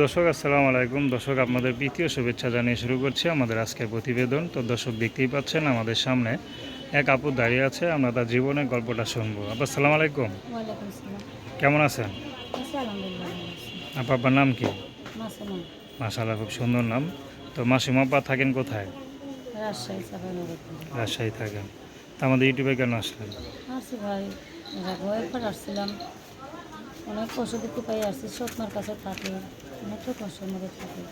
দর্শক আসসালামু আলাইকুম। দর্শক আপনাদের প্রীতীয় শুভেচ্ছা জানিয়ে শুরু করছি আমাদের আজকের প্রতিবেদন। তো দর্শক দেখতেই পাচ্ছেন আমাদের সামনে এক আপু দাঁড়িয়ে আছে আমরা তার জীবনের গল্পটা শুনব। আপা আসসালামু আলাইকুম। কেমন আছেন? আপা আপনার নাম কি? মাসুমা মাশাল্লাহ খুব সুন্দর নাম। তো মাসিমা আপা থাকেন কোথায়? রাজশাহী থাকেন। তা আমাদের ইউটিউবে কেন আসলেন? অনেক কষ্ট দেখতে পাই আসছি কাছে থাকি। অনেকটা কষ্টের মধ্যে থাকি।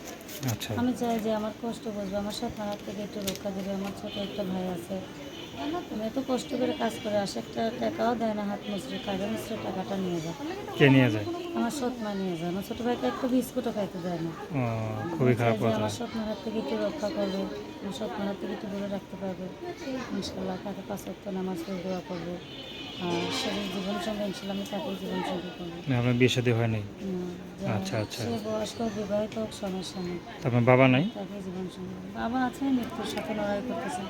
আমি চাই যে আমার কষ্ট বুঝবে আমার স্বপ্নের হাত থেকে একটু রক্ষা দেবে আমার ছোট একটা ভাই আছে। আমি এত কষ্ট করে কাজ করে আসে একটা টাকাও দেয় না হাত মুচড়ে কাজে মুচড়ে টাকাটা নিয়ে যায়। কে নিয়ে যায়? আমার স্বপ্ন নিয়ে যায়। আমার ছোটো ভাইকে একটা বিস্কুটও খাইতে দেয় না। খুবই খারাপ কথা। আমার স্বপ্নের হাত থেকে একটু রক্ষা করবে আমার স্বপ্নের হাত থেকে একটু দূরে রাখতে পারবে। ইনশাল্লাহ তাকে পাঁচ নামাজ দোয়া করব। আর শরীর জীবন সঙ্গে আমি তাকে জীবন সঙ্গে করব। আপনার বিয়ে শাদী হয়নি উম, যে আচ্ছা, আচ্ছা। সে বয়স্ক বিবাহিত হোক সমস্যা নেই আপনার বাবা নাই? তাকে জীবন সঙ্গে বাবা আছে মৃত্যুর সাথে লড়াই করতেছে।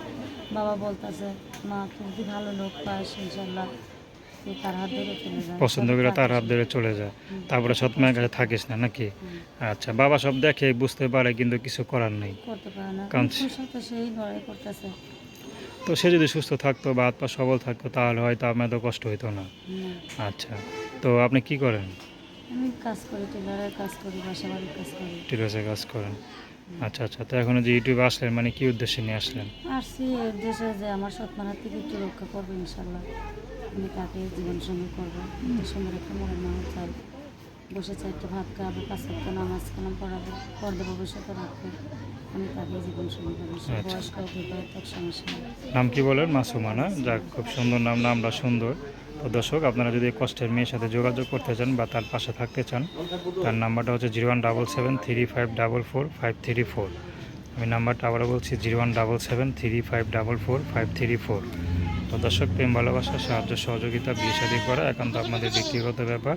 বাবা বলতেছে মা তুই যদি ভালো লোক? পাস ইনশাল্লাহ। পছন্দ করে তার হাত ধরে চলে যায়। তারপরে সৎ মায়ের কাছে থাকিস না নাকি? আচ্ছা বাবা সব দেখে বুঝতে পারে কিন্তু কিছু করার নেই। করতে পারে না। কাঁদছে। সেই লড়াই করতেছে। তো সে যদি সুস্থ থাকতো বা হাত পা সবল থাকতো তাহলে হয়তো আপনার তো কষ্ট হতো না। আচ্ছা তো আপনি কি করেন? আমি কাজ করি টেলারের কাজ করি বাসা বাড়ির কাজ করি। টিরসে কাজ করেন। আচ্ছা আচ্ছা তো এখন যে ইউটিউবে আসলেন মানে কি উদ্দেশ্যে নিয়ে আসলেন? আসছি দেশে যে আমার সৎমার হাত থেকে একটু রক্ষা করব ইনশাল্লাহ। আমি তাকে জীবন সঙ্গী করব। একটা সুন্দর একটা মনের মানুষ চাই। বসে চারটে ভাত খাওয়াবো পাঁচ একটা নামাজ কালাম পড়াবো পর্দা ভবিষ্যতে রাখব আমি জীবন সঙ্গী আচ্ছা। বয়স্ক সমস্যা নাম কি বলেন? মাসুমা না? যাক খুব সুন্দর নাম নামটা সুন্দর। তো দর্শক আপনারা যদি কষ্টের মেয়ের সাথে যোগাযোগ করতে চান বা তার পাশে থাকতে চান তার নাম্বারটা হচ্ছে zero one double seven three five double four five three four. আমি নাম্বারটা আবারও বলছি zero one double seven three five double four five three four. তো দর্শক প্রেম ভালোবাসা সাহায্য সহযোগিতা বিয়ে করা একান্ত আপনাদের ব্যক্তিগত ব্যাপার।